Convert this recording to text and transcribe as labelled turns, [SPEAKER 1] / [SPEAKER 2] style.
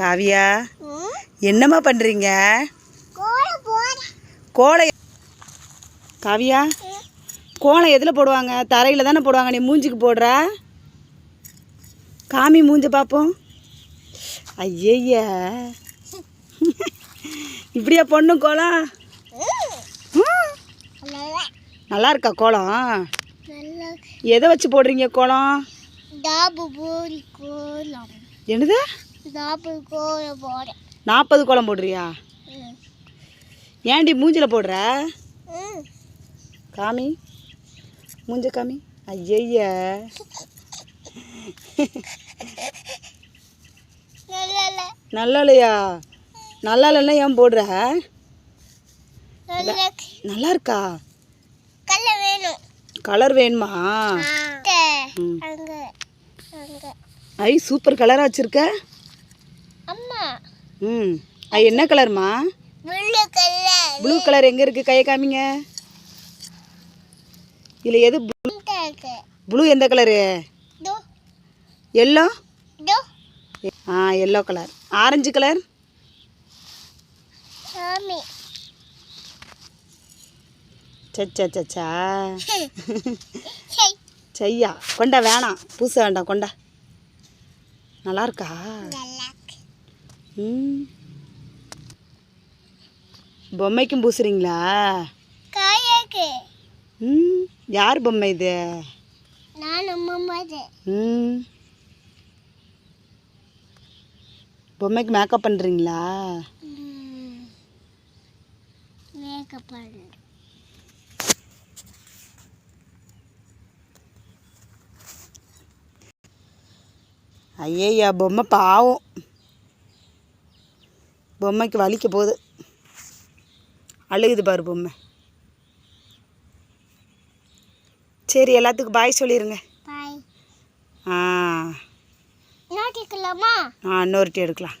[SPEAKER 1] காவியா என்னம்மா பண்ணுறீங்க கோலை காவியா கோலம் எதில் போடுவாங்க? தரையில் தானே போடுவாங்க. நீ மூஞ்சிக்கு போடுற. காமி மூஞ்ச பார்ப்போம் ஐயய்ய இப்படியா பொண்ணு கோலம்? நல்லா இருக்கா கோலம்? எதை வச்சு போடுறீங்க கோலம். என்னது?
[SPEAKER 2] டாபு கோலம் போட
[SPEAKER 1] நாற்பது கோலம் போடுறியா? ஏன்டி மூஞ்சில் போடுற? காமி. மூஞ்ச காமி. ஐயய்ய.
[SPEAKER 2] நல்ல
[SPEAKER 1] நல்லா இல்லையா நல்லா இல்லைன்னா ஏன் போடுற?
[SPEAKER 2] நல்ல.
[SPEAKER 1] இருக்கா
[SPEAKER 2] வேணும்.
[SPEAKER 1] கலர் வேணுமா? ஐ சூப்பர் கலராக வச்சுருக்க.
[SPEAKER 2] அம்மா.
[SPEAKER 1] ம். என்ன கலர்மா?
[SPEAKER 2] முள்ளு கல்ல
[SPEAKER 1] ப்ளூ கலர் எங்கே இருக்குது கையை காமிங்க. இதில் எது ப்ளூ எந்த கலரு எல்லோ ஆ எல்லோ கலர் ஆரஞ்சு கலர் சச்சா சச்சா செய்யா கொண்டா வேணாம். பூச வேண்டாம். கொண்டா. நல்லா இருக்கா? பொம்மைக்கும் பூசுறீங்களா?
[SPEAKER 2] காயக்கு.
[SPEAKER 1] ம். யார் பொம்மை இது?
[SPEAKER 2] நான் அம்மா
[SPEAKER 1] ம். பொம்மைக்கு மேக்கப் பண்ணுறீங்களா
[SPEAKER 2] மேக்கப் பண்ணு
[SPEAKER 1] ஐயய்யா பொம்மை பாவம். பொம்மைக்கு வலிக்க போகுது. அழுகுது பாரு பொம்மை. சரி எல்லாத்துக்கும் பாய் சொல்லிடுங்க ஆ.
[SPEAKER 2] நாட்டிக்கலாமா
[SPEAKER 1] ஆ இன்னொரு டீ எடுக்கலாம்.